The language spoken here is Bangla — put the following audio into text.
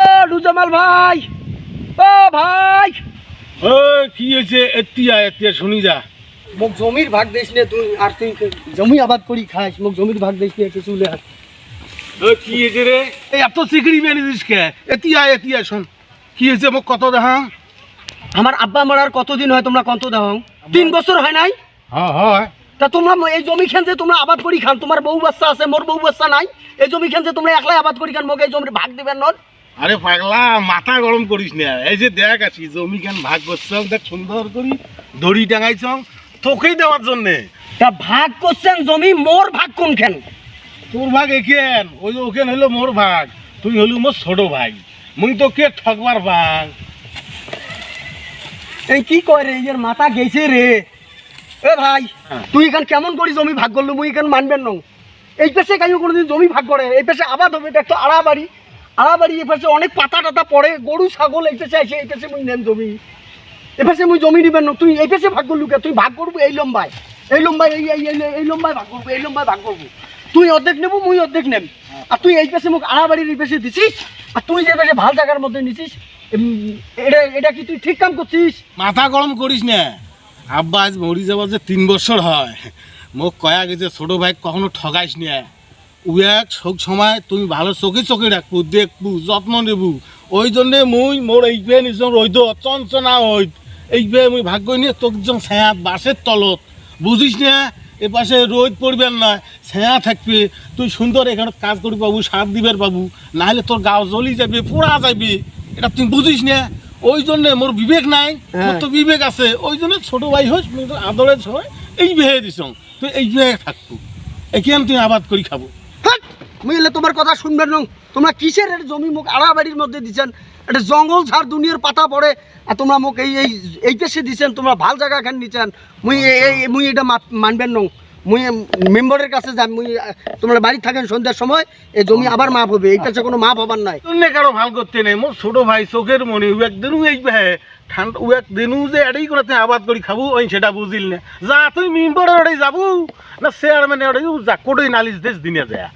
ও রুজামাল ভাই। ও ভাই। ও কি হয়েছে? এতিয়া এতিয়া শুনি যা। মোক জমির ভাগ দিস নে তুই আর তুই জমি আবাদ করি খাস মোক জমির ভাগ দিস নে কিছু লে আর ও কি হয়েছে রে? এই এত চিকড়ি বেনি দিস কে? এতিয়া এতিয়া শোন। কি হয়েছে মোক কত দেখা আমার আব্বা মারার কতদিন হয় তোমরা কত দাও তিন বছর হয় নাই? হ্যাঁ হয়। তা তোমরা এই জমি খান যে তোমরা আবাদ করি খান তোমার বউ বাচ্চা আছে মোর বউ বাচ্চা নাই এই জমি খান যে তোমরা একলাই আবাদ করি খান মোক এই জমির ভাগ দিবেন নন। আরে পাগলা মাথা গরম করিস না। এই যে দেখ আছি জমি কেন ভাগ করছ দেখ সুন্দর করি দড়ি টাঙাইছ তোকেই দেওয়ার জন্যে। তা ভাগ করছেন জমি মোর ভাগ কোন খান? তোর ভাগ এখেন ওই যে ওখান হলো মোর ভাগ তুই হলু মোর ছোট ভাই। মুই তো কে ঠকবার ভাগ? এই কি কয় রে এর মাথা গেছে রে। এ ভাই হ্যাঁ। তুই এখান কেমন করি জমি ভাগ করল মুই এখান মানবেন নং এই পেশে কাইও কোনোদিন জমি ভাগ করে এই পেশে আবাদ হবে এটা একটা আড়া বাড়ি আড়া বাড়ি এই পাশে অনেক পাতা টাতা পড়ে গরু ছাগল এই পেশে আসে এই পেশে মুই নেন জমি। এ পাশে মুই জমি নিবেন না তুই এই পেশে ভাগ করলু কে তুই ভাগ করব এই লম্বায়। এই লম্বায় এই এই এই- এই লম্বায় ভাগ করব এই লম্বায় ভাগ করব। তুই অর্ধেক নেব মুই অর্ধেক নেব আর তুই এই পেশে মুখ আড়া বাড়ির এই পেশে দিছিস আর তুই যে পেশে ভালো জায়গার মধ্যে নিছিস এটা এটা কি তুই ঠিক কাম করছিস? মাথা গরম করিস না। আব্বা আজ মরি যাবার যে তিন বছর হয়। মোক কয়া গেছে ছোট ভাই কখনো ঠগাইস না। উয়াক সব সময় তুমি ভালো চোখে চোখে রাখব দেখব, যত্ন নেবু। ওই জন্যে মুই মোর এই বে নিজ রইদ চঞ্চনা হইত এই বে মুই ভাগ্য নিয়ে তোক যেন ছায়া বাসের তলত। বুঝিস না? এ পাশে রোদ পড়বেন না ছায়া থাকবে। তুই সুন্দর এখানে কাজ করি পাবু সার দিবের পাবু। নাহলে তোর গাও জ্বলি যাবে পোড়া যাবে। এটা তুই বুঝিস না? ওই জন্য মোর বিবেক নাই মোর তো বিবেক আছে। ওই জন্য ছোট ভাই হোস আদরের ছয় এই বেহে দিস তুই এই বেহে থাকব। এখান তুই আবাদ করি খাব! মুই তোমার কথা শুনবেন নং। তোমরা কিসের এর জমি মুখ আড়া বাড়ির মধ্যে দিচ্ছেন এটা জঙ্গল ঝাড় দুনিয়ার পাতা পড়ে আর তোমরা মোক এই এই এই পেশে দিচ্ছেন তোমরা ভালো জায়গা খান নিচ্ছেন মুই এই- মুই এটা মানবেন নং। মুই মেম্বারের কাছে যাই মুই তোমরা বাড়ি থাকেন সন্ধ্যার সময় এই জমি আবার মাপ হবে এই কাছে কোনো মাপ হবার নাই। তুমি কারও ভালো করতে নেই মোর ছোট ভাই চোখের মনে ও একদিনও এই ভাই ঠান্ডা ও একদিনও যে এটাই করে তুই আবাদ করি খাব ওই সেটা বুঝিল না। যা তুই মেম্বারের ওটাই যাব না চেয়ারম্যানের ওটাই যা কোটোই নালিশ দেশ দিনে যায়।